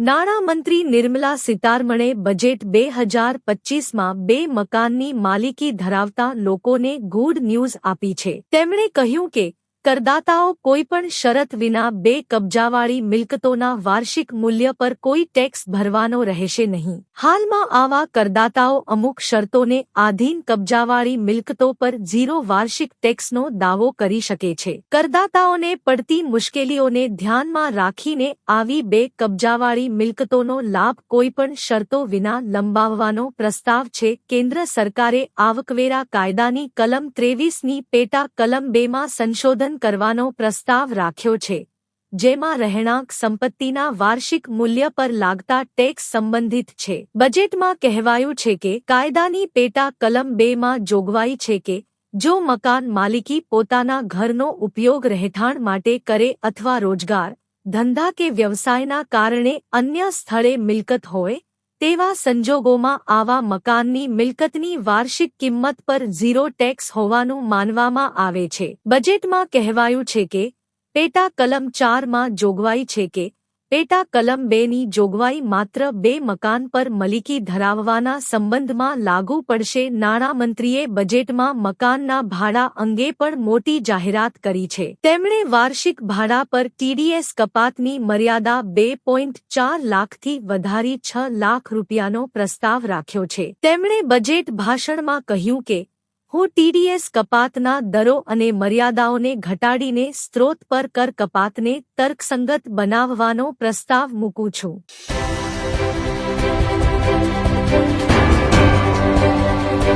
નાણામંત્રી નિર્મલા સીતારમણે બજેટ બે હજાર પચીસમાં બે મકાનની માલિકી ધરાવતા લોકોને ગુડ ન્યૂઝ આપી છે. તેમણે કહ્યું કે કરદાતાઓ કોઈપણ શરત વિના બે કબજાવાળી મિલકતોના વાર્ષિક મૂલ્ય પર કોઈ ટેક્સ ભરવાનો રહેશે નહીં. હાલમાં આવા કરદાતાઓ અમુક શરતોને આધીન કબજાવાળી મિલકતો પર ઝીરો વાર્ષિક ટેક્સનો દાવો કરી શકે છે. કરદાતાઓને પડતી મુશ્કેલીઓને ધ્યાનમાં રાખીને આવી બે કબજાવાળી મિલકતોનો લાભ કોઈપણ શરતો વિના લંબાવવાનો પ્રસ્તાવ છે. કેન્દ્ર સરકારે આવકવેરા કાયદાની કલમ ત્રેવીસની પેટા કલમ બેમાં સંશોધન કરવાનો પ્રસ્તાવ રાખ્યો છે, જેમાં રહેણાંક સંપત્તિના વાર્ષિક મૂલ્ય પર લાગતા ટેક્સ સંબંધિત છે. બજેટમાં કહેવાયું છે કે કાયદાની પેટા કલમ બેમાં જોગવાઈ છે કે જો મકાન માલિકી પોતાના ઘરનો ઉપયોગ રહેઠાણ માટે કરે અથવા રોજગાર, ધંધા કે વ્યવસાયના કારણે અન્ય સ્થળે મિલકત હોય તેવા સંજોગોમાં આવા મકાનની મિલકતની વાર્ષિક કિંમત પર ઝીરો ટેક્સ હોવાનું માનવામાં આવે છે. બજેટમાં કહેવાયું છે કે પેટા કલમ ચારમાં જોગવાઈ છે કે પેટા કલમ બેની જોગવાઈ માત્ર બે મકાન પર મલિકી ધરાવવાના સંબંધમાં લાગુ પડશે. નાણામંત્રીએ બજેટમાં મકાનના ભાડા અંગે પણ મોટી જાહેરાત કરી છે. તેમણે વાર્ષિક ભાડા પર ટીડીએસ કપાતની મર્યાદા બે પોઈન્ટ ચાર લાખથી વધારી છ લાખ રૂપિયાનો પ્રસ્તાવ રાખ્યો છે. તેમણે બજેટ ભાષણમાં કહ્યું કે હું ટીડીએસ કપાતના દરો અને મર્યાદાઓને ઘટાડીને સ્ત્રોત પર કર કપાતને તર્કસંગત બનાવવાનો પ્રસ્તાવ મૂકું છું.